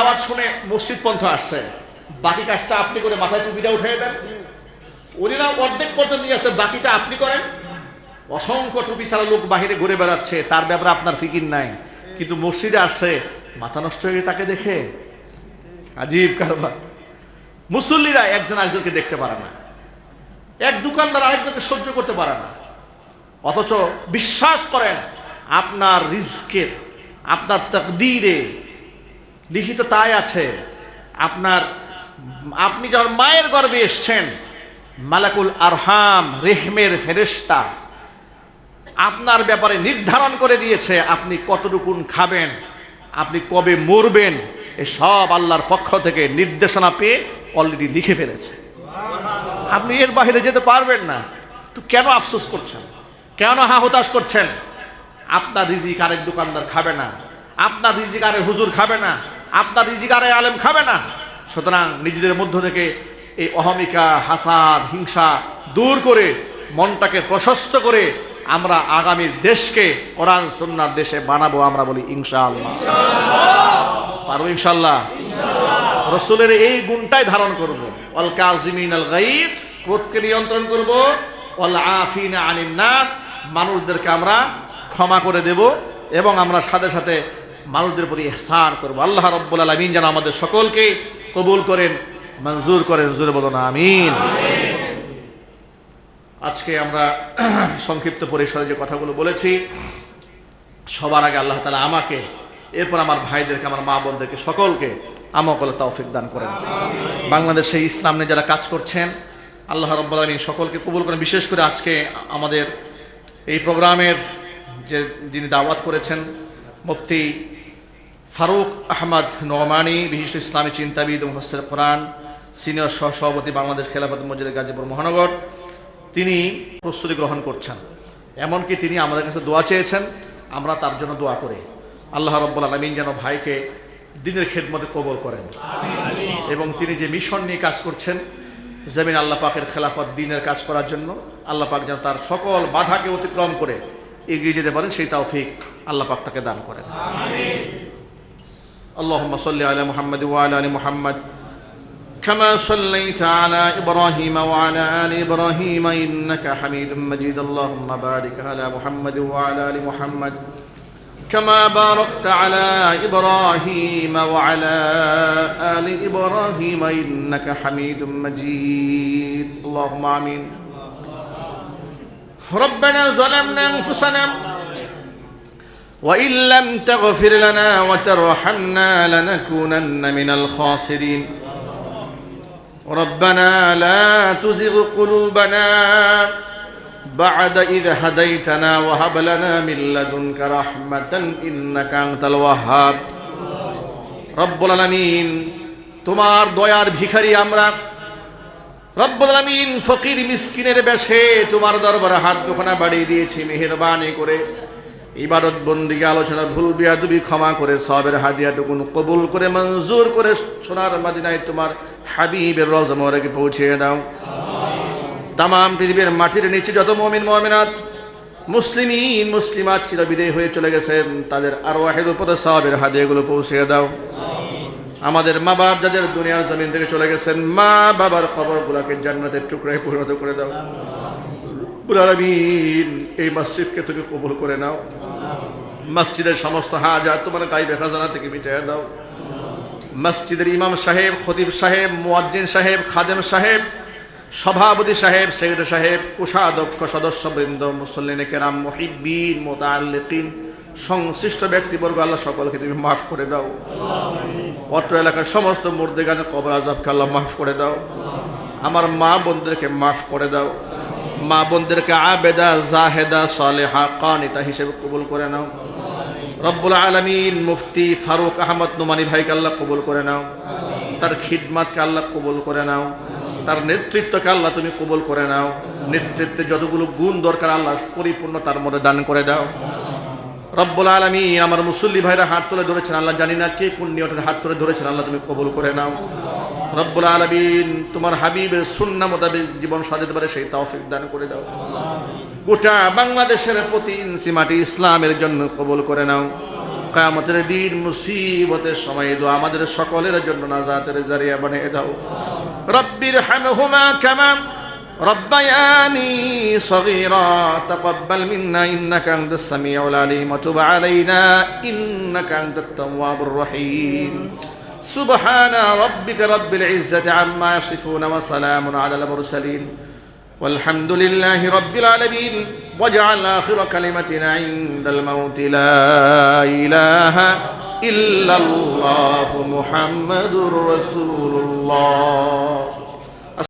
দাওয়াত শুনে মসজিদ পন্থ আসছে। বাকি কাজটা আপনি করে মাথায় টুপিটা উঠে দেন। উনিরা অর্ধেক পর্যন্ত নিয়ে আসছে, বাকিটা আপনি করেন। অসংখ্য টুপি ছাড়া লোক বাহিরে ঘুরে বেড়াচ্ছে, তার ব্যাপারে আপনার ফিকির নাই। কিন্তু মসজিদে আসছে, মাথা নষ্ট হয়ে তাকে দেখে। আজীব কারবার। মুসল্লিরা একজন আরেকজনকে দেখতে পারে না। এক দোকানদার আরেকজনকে সহ্য করতে পারে না। অথচ বিশ্বাস করেন, আপনার রিস্কের আপনার তকদিরে লিখিত তাই আছে। আপনার, আপনি যখন মায়ের গর্ভে এসছেন, মালাকুল আরহাম, রেহমের ফেরেস্তা আপনার ব্যাপারে নির্ধারণ করে দিয়েছে, আপনি কতটুকুন খাবেন, আপনি কবে মরবেন, এ সব আল্লাহর পক্ষ থেকে নির্দেশনা পেয়ে অলরেডি লিখে ফেলেছে। আপনি এর বাইরে যেতে পারবেন না। তো কেন আফসোস করছেন? কেন হা হতাশ করছেন? আপনার রিজিক আরেক দোকানদার খাবে না। আপনার রিজিক আরে হুজুর খাবে না। আপনার রিজিক আরে আলেম খাবে না। সুতরাং নিজেদের মধ্য থেকে এই অহমিকা, হাসাদ, হিংসা দূর করে, মনটাকে প্রশস্ত করে আমরা আগামীর দেশকে কোরআন, সুন্নার দেশে বানাবো আমরা বলি ইনশাআল্লাহ। পারব ইনশাল্লাহ রসুলের এই গুণটাই ধারণ করব। অল আল গাইস, ক্রোধকে নিয়ন্ত্রণ করব। অল আফিন আনিন নাস, মানুষদেরকে আমরা ক্ষমা করে দেব এবং আমরা সাথে সাথে মানুষদের প্রতি ইহসান করব। আল্লাহ রব্বুল আলমিন যেন আমাদের সকলকে কবুল করেন, মঞ্জুর করেন। জুড়ে বলুন, আমিন। আজকে আমরা সংক্ষিপ্ত পরিসরে যে কথাগুলো বলেছি, সবার আগে আল্লাহ তালা আমাকে, এরপর আমার ভাইদেরকে, আমার মা বোনদেরকে, সকলকে আমকলে তৌফিক দান করেন। বাংলাদেশে ইসলাম নিয়ে যারা কাজ করছেন, আল্লাহ রব্বুল আলমিন সকলকে কবুল করেন। বিশেষ করে আজকে আমাদের এই প্রোগ্রামের যে যিনি দাওয়াত করেছেন মুফতি ফারুক আহমদ নোমানি, বিশিষ্ট ইসলামী চিন্তাবিদ মুফসর কোরআন, সিনিয়র সহসভাপতি বাংলাদেশ খেলাফত মসজিদ গাজীপুর মহানগর। তিনি প্রস্তুতি গ্রহণ করছেন। এমনকি তিনি আমাদের কাছে দোয়া চেয়েছেন, আমরা তার জন্য দোয়া করি। আল্লাহ রব্বুল আলমিন যেন ভাইকে দিনের খেদমতে কবল করেন। এবং তিনি যে মিশন নিয়ে কাজ করছেন, জমিন আল্লাহ পাকের খেলাফত দিনের কাজ করার জন্য, আল্লাহ পাক যেন তার সকল বাধাকে অতিক্রম করে এগিয়ে যেতে পারেন, সেই তৌফিক আল্লাহ পাক তাকে দান করেন اللهم صل على محمد وعلى ال محمد كما صليت على ابراهيم وعلى ال ابراهيم انك حميد مجيد اللهم بارك على محمد وعلى ال محمد كما باركت على ابراهيم وعلى ال ابراهيم انك حميد مجيد اللهم امين ربنا ظلمنا انفسنا وإن لم تغفر لنا وترحمنا لنكونن من الخاسرين ربنا لا تزغ قلوبنا بعد إذ هديتنا وهب لنا من لدنك رحمة إنك أنت الوهاب رب العالمين তোমার দয়ার ভিখারি আমরা রব্বুল আলামিন ফকির মিসকিনের বেশে তোমার দরবারে হাত দুখানা বাড়িয়ে দিয়েছি মেহেরবানি করে ইবাদত বন্দিকে আলোচনা ভুল বিয়াদুবি ক্ষমা করে সবের হাদিয়াটুকুন কবুল করে মঞ্জুর করে সোনার মাদিনায় তোমার হাবিবের রজমরাকে পৌঁছিয়ে দাও। তাম পৃথিবীর মাটির নিচে যত মমিন, মমিনাত, মুসলিমিন, মুসলিমাত ছিল বিদেয় হয়ে চলে গেছেন, তাদের আরও ওয়াহেদ উপরে সবের হাদিয়াগুলো পৌঁছিয়ে দাও। আমাদের মা বাপ যাদের দুনিয়ার জমিন থেকে চলে গেছেন মা বাবার কবরগুলাকে জান্নাতের টুকরায় পরিণত করে দাও। আলামিন, এই মসজিদকে তুমি কবুল করে নাও। মসজিদের সমস্ত হাজার তোমার গাইবে খাজানা থেকে মিটিয়ে দাও। মসজিদের ইমাম সাহেব, খতিব সাহেব, মুয়াজ্জিন সাহেব, খাদেম সাহেব, সভাপতি সাহেব, সেক্রেটারি সাহেব, কোষাধ্যক্ষ, সদস্যবৃন্দ, মুসল্লিনে কেরাম মহিবিন মোতাল্লিকিন সংশ্লিষ্ট ব্যক্তিবর্গ, আল্লাহ সকলকে তুমি মাফ করে দাও। অত্র এলাকার সমস্ত মুর্দেগানের কবর আজবকে আল্লাহ মাফ করে দাও। আমার মা বোনদেরকে মাফ করে দাও। মা বোনদেরকে আবেদা, জাহেদা, সালেহা, কানিতা হিসেবে কবুল করে নাও। রব্বুল আলমিন মুফতি ফারুক আহমদ নোমানি ভাইকে আল্লাহ কবুল করে নাও। তার খিদমাতকে আল্লাহ কবুল করে নাও। তার নেতৃত্বকে আল্লাহ তুমি কবুল করে নাও। নেতৃত্বে যতগুলো গুণ দরকার আল্লাহ পরিপূর্ণ তার মধ্যে দান করে দাও। রব্বুল আলমী আমার মুসল্লি ভাইরা হাত তুলে ধরেছেন, আল্লাহ জানি না কে কোন নিয়তের হাত তুলে ধরেছেন, আল্লাহ তুমি কবুল করে নাও। রব্বুল আলমিন তোমার হাবিবের সুন্না মোতাবেক জীবন সাজাতে পারে সেই তৌফিক দান করে দাও গোটা বাংলাদেশের প্রতি ইঞ্চি মাটি ইসলামের জন্য কবুল করে নাও কামতের দিন মুসিবতের সময় দো আমাদের সকলের জন্য নাজাতের জারিয়া বানিয়ে দাও রব্বির হামহুমা কামা ربياني صغيرا تقبل منا إنك أنت السميع العليم وتب علينا إنك أنت التواب الرحيم سبحان ربك رب العزة عما يصفون وسلام على المرسلين والحمد لله رب العالمين واجعل آخر كلمتنا عند الموت لا إله إلا الله محمد رسول الله